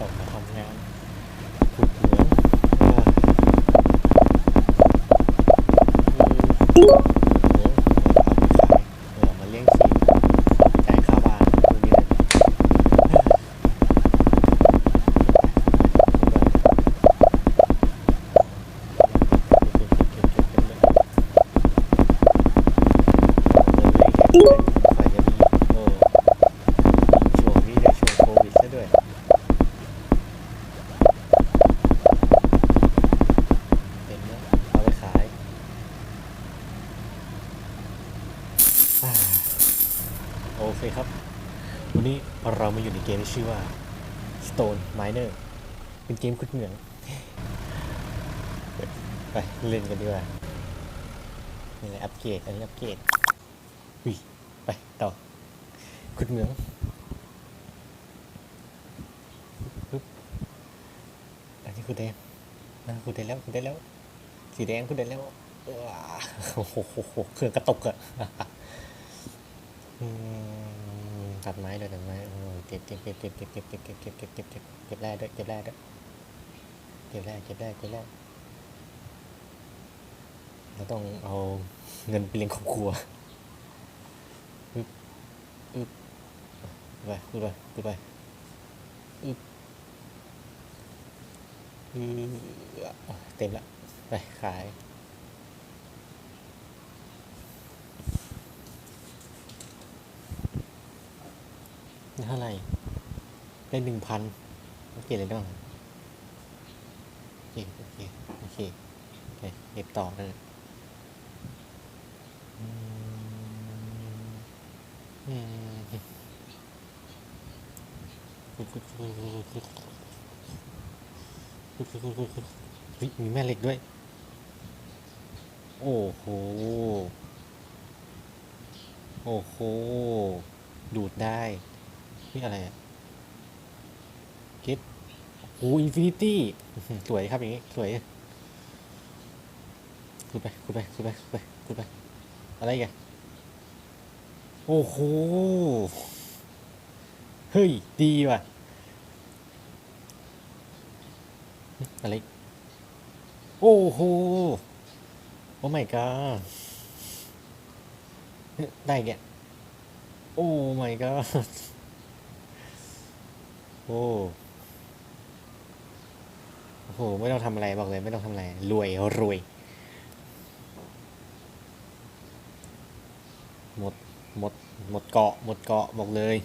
ต้องมาทำงานขุดเหมือง เคครับ วันนี้เรามาอยู่ในเกมที่ชื่อว่า Stone Miner เป็นเกมขุดเหมือง ไปเล่นกันดีกว่า นี่แหละอัปเกรด อันนี้อัปเกรดอุ้ยไปต่อ ขุดเหมืองปึ๊บอันนี้คือแดงนะขุดได้แล้วขุดได้แล้ว สีแดงขุดได้แล้วเออโอ้โหเครื่องกระตกอะ ตัดไม้เลยตัดไม้โอ้ยเก็บเก็บเก็บเก็บเก็บเก็บเก็บเก็บเก็บเก็บเก็บเก็บเก็บแร่ด้วยเก็บแร่ด้วยเก็บแร่เก็บแร่เก็บแร่เราต้องเอาเงินไปเลี้ยงครอบครัวอึบอึบไปขึ้นไปขึ้นไปอึบอือเต็มละไปขาย เท่าไหร่ได้หนึ่งพันเปลี่ยนอะไรได้บ้างโอเคโอเคโอเคเก็บต่อเลยมีแม่เหล็กด้วย โอ้โห โอ้โห ดูดได้ี่อะไรอะคิดโอ้อินฟินิตี้สวยครับอย่างนี้ สวยขึ้นไปขึ้นไปขึ้นไปขึ้นไปขึ้นไป อะไรกันโอ้โห เฮ้ย ดีว่ะ อะไร โอ้โห โอ้ my god ได้แกโอ้ my god โอ้โอ้โห ไม่ต้องทำอะไรบอกเลย ไม่ต้องทำอะไร รวยรวย หมด หมด หมดเกาะ หมดเกาะบอกเลย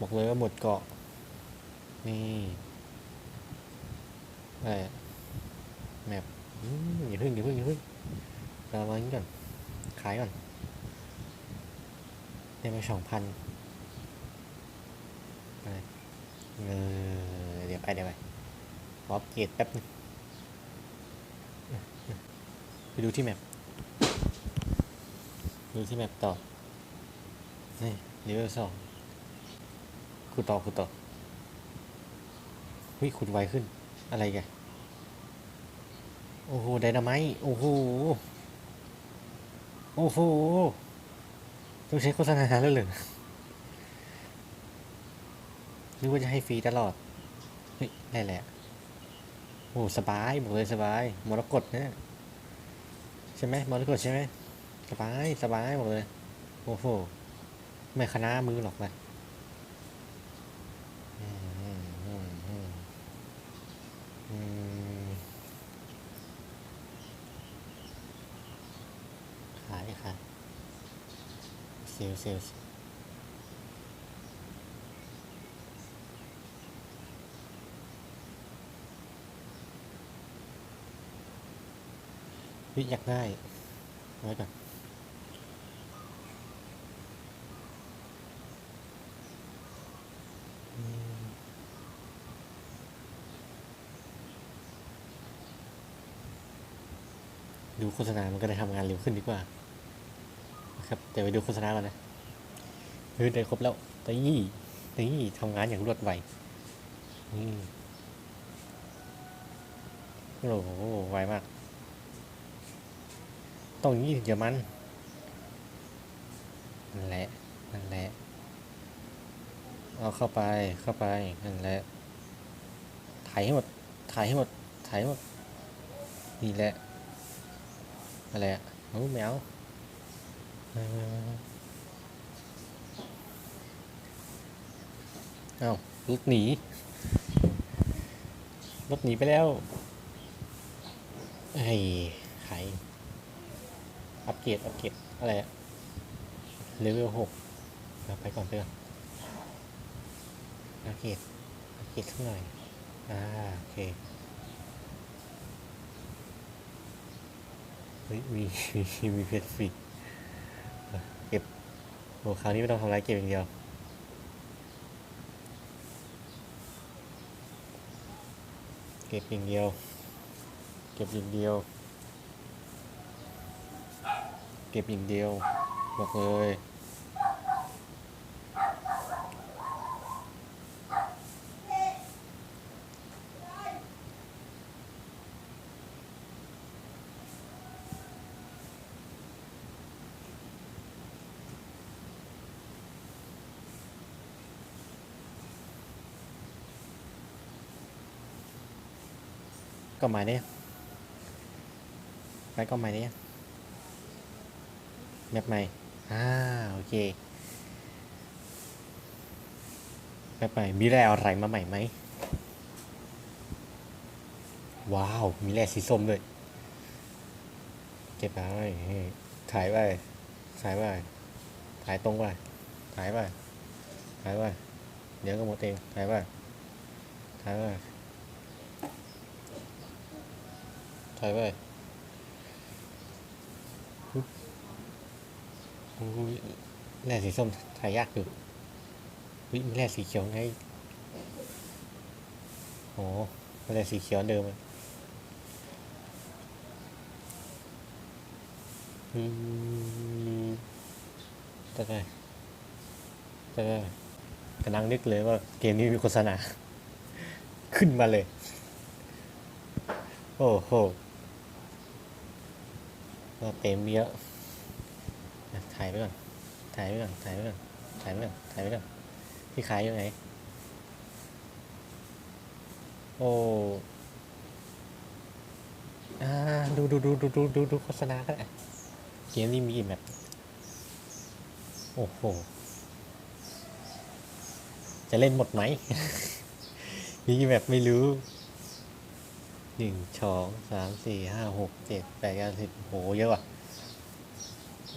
บอกเลยว่าหมดเกาะ นี่ ไอะแมปอืมอย่าพึ่งอย่าพึ่งอย่าพึ่งเราวางนี้ก่อนขายก่อนได้มาสองพันไปเออเดี๋ยวไปเดี๋ยวไปขออัปเกรแป๊บนึงไปดูที่แมปดูที่แมปต่อ นี่เลเวลสองขุดต่อขุดต่อวิขุดไวขึ้น อะไรแกนโอ้โหไดนาไมต์โอ้โห โอ้โห ต้องใช้โฆษณาแล้วเหรอนึกว่าจะให้ฟรีตลอด เฮ้ยได้แหละ โอ้สบายบอกเลยสบายมรกตเนี่ยใช่ไหมมรกตใช่ไหมสบายสบายบอกเลย โอ้โห ไม่คณะมือหรอกนะอืมอืมอืมอืมอืมขายขาย เซลเซลวิอยากได้ไว้ก่อนดูโฆษณามันก็ได้ทำงานเร็วขึ้นดีกว่า ครับเดี๋ยวไปดูโฆษณาก่อนนะเฮ้ยได้ครบแล้วนี่นี่ทำงานอย่างรวดไวโอ้โหไวมาก ต้องอย่างนี้ถึงจะมันนั่นแหละนั่นแหละเอาเข้าไปเข้าไปนั่นแหละถ่ายให้หมดถ่ายให้หมดถ่ายให้หมดนี่แหละอะไรอะโอ้แมว เอ้ารถหนี รถหนีไปแล้ว ไอ้ไขอัปเกรดอัปเกรดอะไรอะเลเวลหกไปก่อนไปก่อนอัปเกรดอัปเกรดสักหน่อย อ่า โอเคเฮ้ยมีมีมีเพชรฟรี โอ้คราวนี้ไม่ต้องทำไรเก็บอย่างเดียว เก็บอย่างเดียว เก็บอย่างเดียว เก็บอย่างเดียว บอกเลย ก็หมายนี่ไปก็หมายนี่แมปใหม่ อ่า โอเคแมปใหม่ มีแร่อะไรมาใหม่ไหม ว้าว มีแร่สีส้มด้วย เก็บไปถ่ายไปถ่ายไปถ่ายตรงไปถ่ายไปถ่ายไปเดี๋ยวก็หมดเองถ่ายไปถ่ายไป ถอยไปปึ๊บอุ้ยแร่สีส้มถ่ายยากอยู่วิมีแร่สีเขียวไงโอ้แร่สีเขียวเดิมอะอืมจะได้จะได้กำลังนึกเลยว่าเกมนี้มีโฆษณา ขึ้นมาเลย โอ้โห ก็เต็มเยอะถ่ายไว้ก่อน ถ่ายไว้ก่อน ถ่ายไว้ก่อน ถ่ายไว้ก่อน ถ่ายไว้ก่อน พี่ขายอยู่ไหน โอ้อ่าดูดูดูดูดูดูดูโฆษณาก็ได้เกมนี้มีกี่แบบโอ้โห จะเล่นหมดไหม มีกี่แบบไม่รู้ หนึ่งสองสามสี่ห้าหกเจ็ดแปดเก้าสิบโหเยอะว่ะ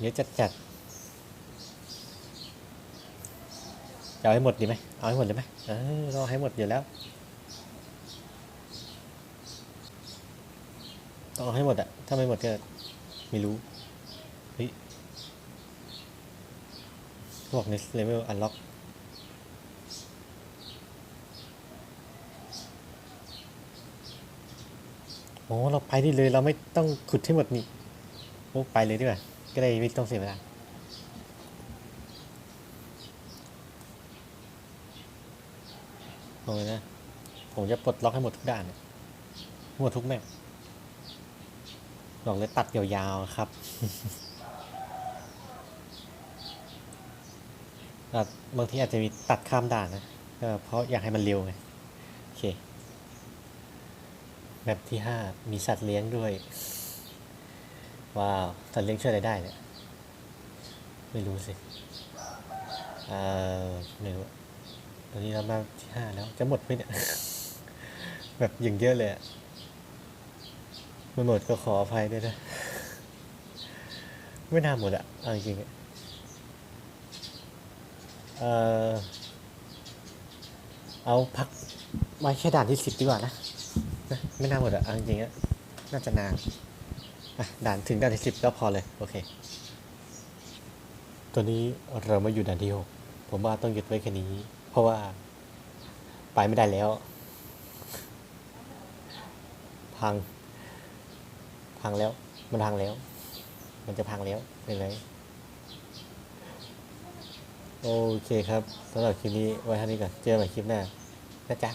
เยอะจัดจัดจะเอาให้หมดดีไหมเอาให้หมดเลยไหมเออเราให้หมดอยู่แล้ว ต้องเอาให้หมดอะถ้าไม่หมดก็ไม่รู้เฮ้ยบอกในเลเวลอันล็อก โอ้เราไปได้เลยเราไม่ต้องขุดให้หมดนี่โอ้ไปเลยดีกว่าก็ได้ไม่ต้องเสียเวลาโอ้ยนะ ผมจะปลดล็อกให้หมดทุกด่านหมดทุกแมปบอกเลยตัดยาวๆครับบางทีอาจจะมีตัดข้ามด่านนะเพราะอยากให้มันเร็วไง โอเค แบบที่ห้ามีสัตว์เลี้ยงด้วย ว้าว สัตว์เลี้ยงช่วยอะไรได้เนี่ย ไม่รู้สิ เอ่อ ไม่รู้ ตอนนี้เรามาที่ห้าแล้ว จะหมดไหมเนี่ย แบบอย่างเยอะเลยอะไม่หมดก็ขออภัยด้วยนะ ไม่น่าหมดอะเอาจริงเอ่อเอาพักไว้แค่ด่านที่สิบดีกว่านะ นะไม่น่าหมดอะจริงๆอะน่าจะนานอะด่านถึงด่านที่สิบก็พอเลย โอเค ตัวนี้เรามาอยู่ด่านที่หกผมว่าต้องหยุดไว้แค่นี้ เพราะว่า ไปไม่ได้แล้ว พัง พังแล้ว มันพังแล้ว มันจะพังแล้วไปเลยโอเคครับสำหรับคลิปนี้ไว้เท่านี้ก่อนเจอกันใหม่คลิปหน้านะจ๊ะ